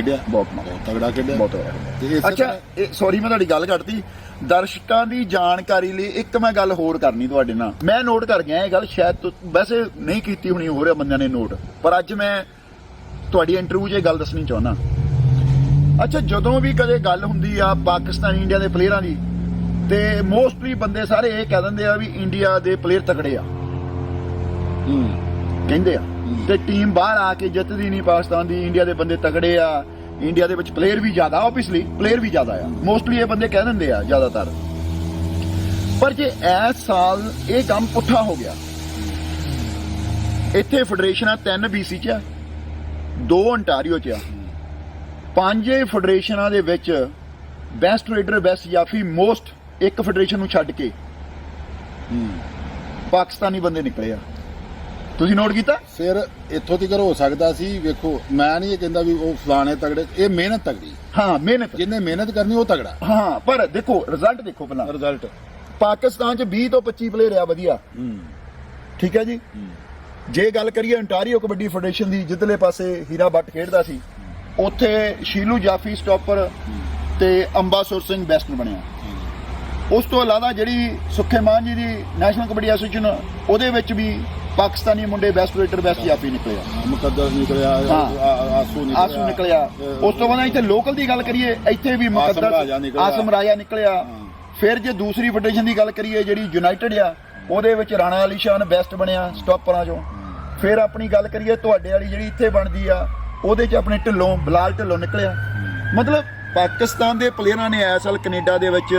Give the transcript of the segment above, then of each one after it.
ਖੇਡਿਆ ਬਹੁਤ ਬਹੁਤ ਤਗੜਾ ਖੇਡਿਆ। ਬਹੁਤ ਅੱਛਾ ਇਹ ਸੌਰੀ ਮੈਂ ਤੁਹਾਡੀ ਗੱਲ ਕੱਟਤੀ। ਦਰਸ਼ਕਾਂ ਦੀ ਜਾਣਕਾਰੀ ਲਈ ਇੱਕ ਮੈਂ ਗੱਲ ਹੋਰ ਕਰਨੀ ਤੁਹਾਡੇ ਨਾਲ। ਮੈਂ ਨੋਟ ਕਰ ਗਿਆ ਇਹ ਗੱਲ ਸ਼ਾਇਦ ਵੈਸੇ ਨਹੀਂ ਕੀਤੀ ਹੋਣੀ ਹੋ ਰਿਹਾ ਬੰਦਿਆਂ ਨੇ ਨੋਟ ਪਰ ਅੱਜ ਮੈਂ ਤੁਹਾਡੀ ਇੰਟਰਵਿਊ 'ਚ ਇਹ ਗੱਲ ਦੱਸਣੀ ਚਾਹੁੰਦਾ। ਅੱਛਾ ਜਦੋਂ ਵੀ ਕਦੇ ਗੱਲ ਹੁੰਦੀ ਆ ਪਾਕਿਸਤਾਨ ਇੰਡੀਆ ਦੇ ਪਲੇਅਰਾਂ ਦੀ ਤੇ ਮੋਸਟਲੀ ਬੰਦੇ ਸਾਰੇ ਇਹ ਕਹਿ ਦਿੰਦੇ ਆ ਵੀ ਇੰਡੀਆ ਦੇ ਪਲੇਅਰ ਤਕੜੇ ਆ। ਹੂੰ। ਕਹਿੰਦੇ ਆ। ਤੇ ਟੀਮ ਬਾਹਰ ਆ ਕੇ ਜਿੱਤਦੀ ਨਹੀਂ ਪਾਕਿਸਤਾਨ ਦੀ, ਇੰਡੀਆ ਦੇ ਬੰਦੇ ਤਕੜੇ ਆ। ਇੰਡੀਆ ਦੇ ਵਿੱਚ ਪਲੇਅਰ ਵੀ ਜ਼ਿਆਦਾ ਆਬਵੀਅਸਲੀ ਪਲੇਅਰ ਵੀ ਜ਼ਿਆਦਾ ਆ। ਮੋਸਟਲੀ ਇਹ ਬੰਦੇ ਕਹਿ ਦਿੰਦੇ ਆ ਜ਼ਿਆਦਾਤਰ। ਪਰ ਜੇ ਇਸ ਸਾਲ ਇਹ ਕੰਮ ਪੁੱਠਾ ਹੋ ਗਿਆ, ਇੱਥੇ ਫੈਡਰੇਸ਼ਨਾਂ ਤਿੰਨ BC ਚ ਆ, ਦੋ ontario ਚ ਆ। ਪੰਜ ਫੈਡਰੇਸ਼ਨਾਂ ਦੇ ਵਿੱਚ ਬੈਸਟ ਰੇਡਰ ਬੈਸਟ ਜਾਫੀ ਮੋਸਟ ਇੱਕ ਫੈਡਰੇਸ਼ਨ ਨੂੰ ਛੱਡ ਕੇ ਪਾਕਿਸਤਾਨੀ ਬੰਦੇ ਨਿਕਲੇ ਆ। ਤੁਸੀਂ ਨੋਟ ਕੀਤਾ? ਫਿਰ ਇੱਥੋਂ ਤੱਕ ਹੋ ਸਕਦਾ ਸੀ ਵੇਖੋ ਮੈਂ ਨਹੀਂ ਇਹ ਕਹਿੰਦਾ ਵੀ ਉਹ ਫਲਾਣੇ ਤਗੜੇ ਇਹ ਮਿਹਨਤ ਤਗੜੀ। ਹਾਂ ਮਿਹਨਤ। ਜਿਹਨੇ ਮਿਹਨਤ ਕਰਨੀ ਉਹ ਤਗੜਾ। ਹਾਂ ਪਰ ਦੇਖੋ ਰਿਜ਼ਲਟ ਦੇਖੋ ਪਹਿਲਾਂ। ਰਿਜ਼ਲਟ ਪਾਕਿਸਤਾਨ ਚ 20 ਤੋਂ 25 ਪਲੇਅਰ ਆ ਵਧੀਆ। ਹੂੰ। ਠੀਕ ਹੈ ਜੀ? ਜੇ ਗੱਲ ਕਰੀਏ ontario ਕਬੱਡੀ ਫੈਡਰੇਸ਼ਨ ਦੀ ਜਿੱਧਰਲੇ ਪਾਸੇ ਹੀਰਾ ਬੱਟ ਖੇਡਦਾ ਸੀ ਉੱਥੇ ਸ਼ੀਲੂ ਜਾਫੀ ਸਟਾਪਰ ਤੇ ਅੰਬਾਸੁਰ ਸਿੰਘ ਬੈਸਟ ਬਣਿਆ। ਉਸ ਤੋਂ ਇਲਾਵਾ ਜਿਹੜੀ ਸੁੱਖੇ ਮਾਨ ਜੀ ਦੀ ਨੈਸ਼ਨਲ ਕਬੱਡੀ ਐਸੋਸੀਏਸ਼ਨ ਉਹਦੇ ਵਿੱਚ ਵੀ ਪਾਕਿਸਤਾਨੀ ਮੁੰਡੇ ਬੈਸਟ ਰੇਡਰ ਬੈਸਟ ਜਾਫੀ ਨਿਕਲੇ ਆ। ਮੁਕੱਦਸ ਨਿਕਲਿਆ ਆਸੂ ਨਿਕਲਿਆ। ਆਸੂ ਨਿਕਲਿਆ। ਉਸ ਤੋਂ ਬਾਅਦ ਇੱਥੇ ਲੋਕਲ ਦੀ ਗੱਲ ਕਰੀਏ ਇੱਥੇ ਵੀ ਨਿਕਲਿਆ। ਆਸਮ ਰਾਜਾ ਨਿਕਲਿਆ। ਫਿਰ ਜੇ ਦੂਸਰੀ ਫੈਡਰੇਸ਼ਨ ਦੀ ਗੱਲ ਕਰੀਏ ਜਿਹੜੀ ਯੂਨਾਈਟਿਡ ਆ ਉਹਦੇ ਵਿੱਚ ਰਾਣਾ ਅਲੀ ਸ਼ਾਨ ਬੈਸਟ ਬਣਿਆ ਸਟਾਪਰਾਂ ਚੋਂ। ਫਿਰ ਆਪਣੀ ਗੱਲ ਕਰੀਏ ਤੁਹਾਡੇ ਵਾਲੀ ਜਿਹੜੀ ਇੱਥੇ ਬਣਦੀ ਆ ਉਹਦੇ 'ਚ ਆਪਣੇ ਢਿੱਲੋਂ ਬਲਾਲ ਢਿੱਲੋਂ ਨਿਕਲਿਆ। ਮਤਲਬ ਪਾਕਿਸਤਾਨ ਦੇ ਪਲੇਅਰਾਂ ਨੇ ਇਸ ਸਾਲ ਕੈਨੇਡਾ ਦੇ ਵਿੱਚ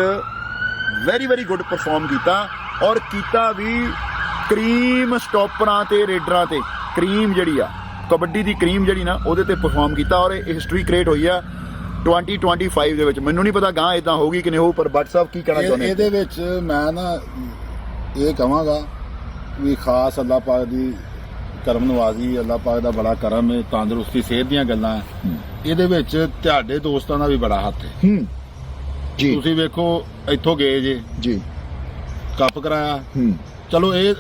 ਵੈਰੀ ਵੈਰੀ ਗੁੱਡ ਪਰਫਾਰਮ ਕੀਤਾ ਔਰ ਕੀਤਾ ਵੀ ਕਰੀਮ ਸਟਾਪਰਾਂ ਤੇ ਰੇਡਰਾਂ ਤੇ ਕਰੀਮ ਜਿਹੜੀ ਆ ਕਬੱਡੀ ਦੀ ਕਰੀਮ ਜਿਹੜੀ ਨਾ ਉਹਦੇ ਤੇ ਪਰਫਾਰਮ ਕੀਤਾ ਔਰ ਇਹ ਹਿਸਟਰੀ ਕ੍ਰੀਏਟ ਹੋਈ ਆ 2025 ਦੇ ਵਿੱਚ। ਮੈਨੂੰ ਨਹੀਂ ਪਤਾ ਗਾਂ ਇਦਾਂ ਹੋਊਗੀ ਕਿ ਨਹੀਂ ਹੋਊ ਪਰ ਸਾਹਿਬ ਕੀ ਕਹਿਣਾ ਚਾਹੁੰਦੇ? ਇਹਦੇ ਵਿੱਚ ਮੈਂ ਨਾ ਇਹ ਕਹਾਂਗਾ ਵੀ ਖਾਸ ਅੱਲਾਹ ਪਾਕ ਦੀ ਕਰਮ ਨਵਾਜ਼ੀ ਅੱਲਾਹ ਪਾਕ ਦਾ ਬੜਾ ਕਰਮ ਹੈ ਤੰਦਰੁਸਤੀ ਸਿਹਤ ਦੀਆਂ ਗੱਲਾਂ। ਇਹਦੇ ਵਿੱਚ ਤੁਹਾਡੇ ਦੋਸਤਾਂ ਦਾ ਵੀ ਬੜਾ ਹੱਥ ਹੈ। ਹੂੰ। ਜੀ। ਤੁਸੀਂ ਵੇਖੋ ਇੱਥੋਂ ਗਏ ਜੇ। ਜੀ। ਕੱਪ ਕਰਾਇਆ। ਹੂੰ। ਚਲੋ ਇਹ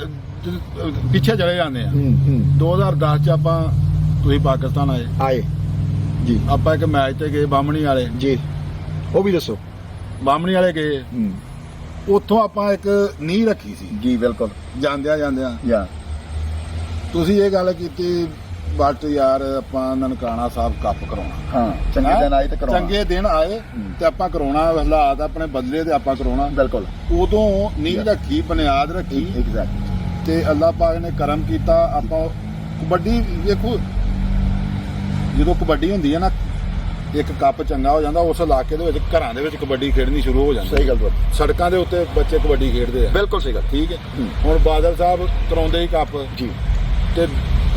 ਪਿੱਛੇ ਚਲੇ ਜਾਂਦੇ ਆ। ਹੂੰ ਹੂੰ। 2010 ਚ ਆਪਾਂ ਤੁਸੀਂ ਪਾਕਿਸਤਾਨ ਆਏ। ਆਏ। ਜੀ। ਆਪਾਂ ਇੱਕ ਮੈਚ ਤੇ ਗਏ ਬਾਹਮਣੀ ਵਾਲੇ। ਜੀ। ਉਹ ਵੀ ਦੱਸੋ। ਬਾਹਮਣੀ ਵਾਲੇ ਗਏ। ਹੂੰ। ਉੱਥੋਂ ਆਪਾਂ ਇੱਕ ਨੀਂਹ ਰੱਖੀ ਸੀ। ਜੀ ਬਿਲਕੁਲ। ਜਾਂਦਿਆਂ ਜਾਂਦਿਆਂ ਯਾ। ਤੁਸੀਂ ਇਹ ਗੱਲ ਕੀਤੀ ਬਟ ਯਾਰ ਆਪਾਂ ਨਨਕਾਣਾ ਸਾਹਿਬ ਕੱਪ ਕਰਾਉਣਾ। ਹਾਂ ਚੰਗੇ? ਦਿਨ ਆਏ ਤੇ ਕਰਾਉਣਾ। ਚੰਗੇ ਦਿਨ ਆਏ। ਤੇ ਆਪਾਂ ਕਰਾਉਣਾ ਹਾਲਾਤ ਆਪਣੇ ਬਦਲੇ ਤੇ ਆਪਾਂ ਕਰਾਉਣਾ। ਬਿਲਕੁਲ। ਉਦੋਂ ਨੀਂਹ. ਰੱਖੀ ਬੁਨਿਆਦ ਰੱਖੀ। ਐਗਜ਼ੈਕਟ ਤੇ ਅੱਲਾਹ ਪਾਕ ਨੇ ਕਰਮ ਕੀਤਾ ਆਪਾਂ ਕਬੱਡੀ ਵੇਖੋ ਜਦੋਂ ਕਬੱਡੀ ਹੁੰਦੀ ਹੈ ਨਾ ਇੱਕ ਕੱਪ ਚੰਗਾ ਹੋ ਜਾਂਦਾ ਉਸ ਇਲਾਕੇ ਦੇ ਵਿੱਚ ਘਰਾਂ ਦੇ ਵਿੱਚ ਕਬੱਡੀ ਖੇਡਣੀ ਸ਼ੁਰੂ ਹੋ ਜਾਂਦੀ ਸਹੀ ਗੱਲ ਤੁਹਾਡੀ ਸੜਕਾਂ ਦੇ ਉੱਤੇ ਬੱਚੇ ਕਬੱਡੀ ਖੇਡਦੇ ਆ। ਬਿਲਕੁਲ ਸਹੀ ਗੱਲ। ਠੀਕ ਹੈ? ਹੂੰ। ਹੁਣ ਬਾਦਲ ਸਾਹਿਬ ਕਰਾਉਂਦੇ ਹੀ ਕੱਪ। ਜੀ। ਤੇ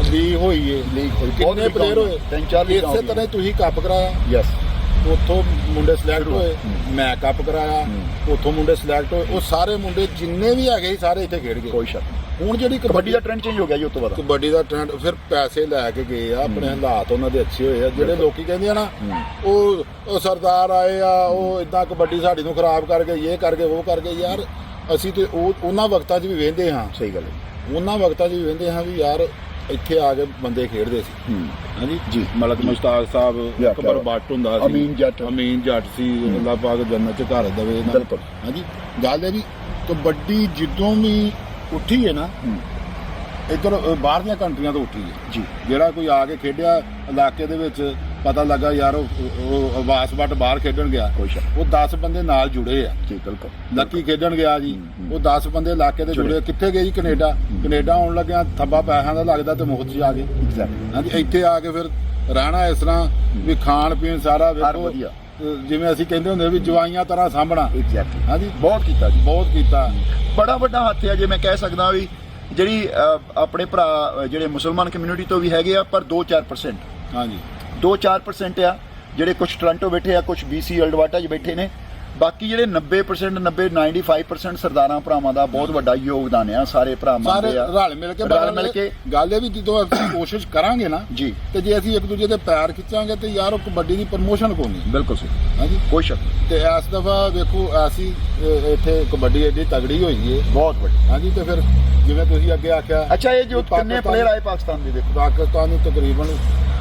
ਲੀਗ ਹੋਈ ਏ। ਲੀਗ ਹੋਈ। ਕਿੰਨੇ ਪਲੇਅਰ ਹੋਏ। ਤਿੰਨ ਚਾਰ ਲੀਗਾਂ ਇਸੇ। ਤਰ੍ਹਾਂ ਤੁਸੀਂ ਕੱਪ ਕਰਾਇਆ? ਯੈਸ ਉੱਥੋਂ ਮੁੰਡੇ ਸਿਲੈਕਟ ਹੋਏ। ਮੈਂ ਕੱਪ ਕਰਾਇਆ। ਉੱਥੋਂ ਮੁੰਡੇ ਸਿਲੈਕਟ ਹੋਏ। ਉਹ ਸਾਰੇ ਮੁੰਡੇ ਜਿੰਨੇ ਵੀ ਹੈਗੇ ਸਾਰੇ ਇੱਥੇ ਖੇਡ ਗਏ। ਕੋਈ ਸ਼ੱਕ। ਹੁਣ ਜਿਹੜੀ ਕਬੱਡੀ ਦਾ ਟ੍ਰੈਂਡ ਚੇਂਜ ਹੋ ਗਿਆ ਜੀ ਉਸ ਤੋਂ ਬਾਅਦ। ਕਬੱਡੀ ਦਾ ਟ੍ਰੈਂਡ ਫਿਰ ਪੈਸੇ ਲੈ ਕੇ ਗਏ ਆ। ਆਪਣੇ ਹਾਲਾਤ ਉਹਨਾਂ ਦੇ ਅੱਛੇ ਹੋਏ ਆ। ਜਿਹੜੇ ਲੋਕੀ ਕਹਿੰਦੇ ਆ ਨਾ। ਉਹ ਉਹ ਸਰਦਾਰ ਆਏ ਆ ਉਹ ਇਦਾਂ ਕਬੱਡੀ ਸਾਡੀ ਨੂੰ ਖਰਾਬ ਕਰ ਗਏ ਇਹ ਕਰ ਗਏ ਉਹ ਕਰ ਗਏ। ਯਾਰ ਅਸੀਂ ਤੇ ਉਹ ਉਹਨਾਂ ਵਕਤਾਂ 'ਚ ਵੀ ਵੇਂਦੇ ਹਾਂ। ਸਹੀ ਗੱਲ ਹੈ। ਉਹਨਾਂ ਵਕਤਾਂ 'ਚ ਵੀ ਵੇਂਦੇ ਹਾਂ ਵੀ ਯਾਰ ਇੱਥੇ ਆ ਕੇ ਬੰਦੇ ਖੇਡਦੇ ਸੀ। ਹੂੰ। ਹਾਂਜੀ? ਜੀ। ਮਲਕ ਮੁਸ਼ਤਾਕ ਸਾਹਿਬ ਯਾ, ਕਬਰ ਕਿਆ ਬੱਟ ਹੁੰਦਾ ਸੀ। ਅਮੀਨ ਜੱਟ। ਅਮੀਨ ਜੱਟ ਸੀ ਅੱਲਾਹ ਪਾਕ ਜੰਨਤ ਚ ਘਰ ਦੇਵੇ। ਬਿਲਕੁਲ। ਹਾਂਜੀ? ਗੱਲ ਇਹ ਵੀ ਕਬੱਡੀ ਜਦੋਂ ਵੀ ਉੱਠੀ ਹੈ ਨਾ ਹੂੰ। ਇੱਧਰ ਅ, ਬਾਹਰਲੀਆਂ ਕੰਟਰੀਆਂ ਤੋਂ ਉੱਠੀ ਹੈ। ਜੀ। ਜਿਹੜਾ ਕੋਈ ਆ ਕੇ ਖੇਡਿਆ ਇਲਾਕੇ ਦੇ ਵਿੱਚ ਪਤਾ ਲੱਗਾ ਯਾਰ ਉਹ ਵੱਟ ਬਾਹਰ ਖੇਡਣ ਗਿਆ। ਉਹ 10 ਬੰਦੇ ਨਾਲ ਜੁੜੇ ਆ। ਜੀ ਬਿਲਕੁਲ। ਲੱਕੀ ਖੇਡਣ ਗਿਆ ਜੀ। ਉਹ 10 ਬੰਦੇ ਇਲਾਕੇ ਦੇ ਜੁੜੇ। ਕਿੱਥੇ ਗਏ ਜੀ? ਕੈਨੇਡਾ। ਕੈਨੇਡਾ ਆਉਣ ਲੱਗਿਆ ਥੱਬਾ ਪੈਸਿਆਂ ਦਾ ਲੱਗਦਾ ਤੇ ਮੁਫਤ 'ਚ ਆ ਗਏ। ਹਾਂਜੀ ਇੱਥੇ ਆ ਕੇ ਫਿਰ ਰਹਿਣਾ ਇਸ ਤਰ੍ਹਾਂ ਵੀ ਖਾਣ ਪੀਣ ਸਾਰਾ ਵੇਖੋ। ਜਿਵੇਂ ਅਸੀਂ ਕਹਿੰਦੇ ਹੁੰਦੇ ਵੀ ਜਵਾਈਆਂ ਤਰ੍ਹਾਂ ਸਾਂਭਣਾ। ਹਾਂਜੀ ਬਹੁਤ ਕੀਤਾ ਜੀ। ਬਹੁਤ ਕੀਤਾ। ਬੜਾ ਵੱਡਾ ਹੱਥ ਹੈ ਜੇ ਮੈਂ ਕਹਿ ਸਕਦਾ ਵੀ ਜਿਹੜੀ ਆਪਣੇ ਭਰਾ ਜਿਹੜੇ ਮੁਸਲਮਾਨ ਕਮਿਊਨਿਟੀ ਤੋਂ ਵੀ ਹੈਗੇ ਆ ਪਰ 2-4% ਹਾਂਜੀ। 2-4% ਆ ਜਿਹੜੇ ਕੁਝ ਟੋਰਾਂਟੋ ਬੈਠੇ ਆ ਕੁਝ BC ਅਲਡਵਾਟਾ 'ਚ ਬੈਠੇ ਨੇ। ਬਾਕੀ ਜਿਹੜੇ 90% 90 95% ਸਰਦਾਰਾਂ ਭਰਾਵਾਂ ਦਾ ਬਹੁਤ ਵੱਡਾ ਯੋਗਦਾਨ ਆ ਸਾਰੇ ਭਰਾ ਸਾਰੇ ਮੰਨਦੇ ਆ। ਰਲ ਮਿਲ ਕੇ ਰਲ ਮਿਲ ਕੇ ਗੱਲ ਇਹ ਵੀ ਜਦੋਂ ਅਸੀਂ ਕੋਸ਼ਿਸ਼ ਕਰਾਂਗੇ ਨਾ ਜੀ। ਤੇ ਜੇ ਅਸੀਂ ਇੱਕ ਦੂਜੇ ਦੇ ਪੈਰ ਖਿੱਚਾਂਗੇ ਤੇ ਯਾਰ ਉਹ ਕਬੱਡੀ ਦੀ ਪ੍ਰਮੋਸ਼ਨ ਕੋਣੀ ਬਿਲਕੁਲ ਸਹੀ। ਹਾਂਜੀ। ਕੋਈ ਸ਼ੱਕ। ਤੇ ਇਸ ਦਫਾ ਵੇਖੋ ਅਹ, ਇੱਥੇ ਕਬੱਡੀ ਏਡੀ ਤਗੜੀ ਹੋਈ ਏ। ਬਹੁਤ ਵੱਡੀ। ਹਾਂਜੀ ਤੇ ਫਿਰ ਜਿਵੇਂ ਤੁਸੀਂ ਅੱਗੇ ਆਖਿਆ ਅੱਛਾ ਇਹ ਜੋ ਕਿੰਨੇ ਪਲੇਅਰ ਆਏ ਪਾਕਿਸਤਾਨ ਦੇ ਦੇਖੋ। ਪਾਕਿਸਤਾਨ ਨੂੰ ਤਕਰੀਬਨ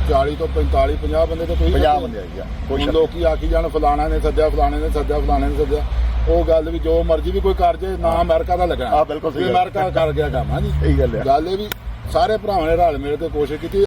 40 ਤੋਂ 45 50 ਬੰਦੇ ਤਾਂ ਤੁਸੀਂ 50 ਸੱਦੇ। ਬੰਦੇ ਆਈ ਆ। ਕੋਈ ਲੋਕੀ ਆਖੀ ਜਾਣ ਫਲਾਣਾ ਨੇ ਸੱਦਿਆ ਫਲਾਣੇ ਨੇ ਸੱਦਿਆ ਫਲਾਣੇ ਨੇ ਸੱਦਿਆ ਉਹ ਗੱਲ ਵੀ ਜੋ ਮਰਜ਼ੀ ਵੀ ਕੋਈ ਕਰ ਜੇ ਨਾ ਅਮਰੀਕਾ ਦਾ ਲੱਗਣਾ। ਹਾਂ, ਬਿਲਕੁਲ ਸਹੀ। ਅਮਰੀਕਾ ਕਰ ਗਿਆ ਕੰਮ ਹਾਂਜੀ। ਸਹੀ ਗੱਲ ਆ ਗੱਲ ਇਹ ਵੀ ਸਾਰੇ ਭਰਾਵਾਂ ਨੇ ਰਲ ਮਿਲ ਕੇ ਕੋਸ਼ਿਸ਼ ਕੀਤੀ।